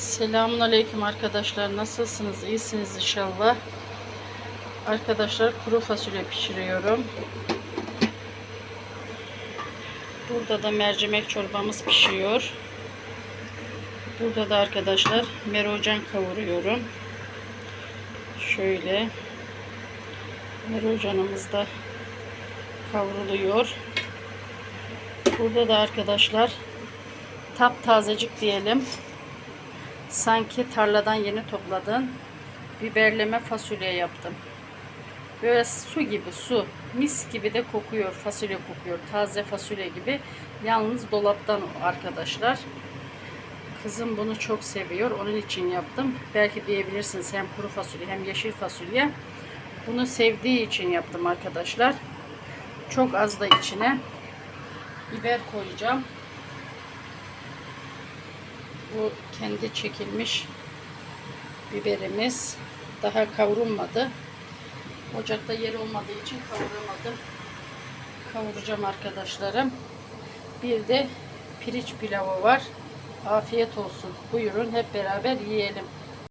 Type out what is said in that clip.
Selamun Aleyküm arkadaşlar. Nasılsınız? İyisiniz inşallah. Arkadaşlar kuru fasulye pişiriyorum. Burada da mercimek çorbamız pişiyor. Burada da arkadaşlar merocan kavuruyorum. Şöyle merocanımız da kavruluyor. Burada da arkadaşlar taptazecik diyelim. Sanki tarladan yeni topladığın biberleme fasulye yaptım. Böyle su gibi su. Mis gibi de kokuyor. Fasulye kokuyor. Taze fasulye gibi. Yalnız dolaptan arkadaşlar. Kızım bunu çok seviyor. Onun için yaptım. Belki diyebilirsiniz hem kuru fasulye hem yeşil fasulye. Bunu sevdiği için yaptım arkadaşlar. Çok az da içine biber koyacağım. Bu kendi çekilmiş biberimiz. Daha kavrulmadı. Ocakta yer olmadığı için kavuramadım. Kavuracağım arkadaşlarım. Bir de pirinç pilavı var. Afiyet olsun. Buyurun hep beraber yiyelim.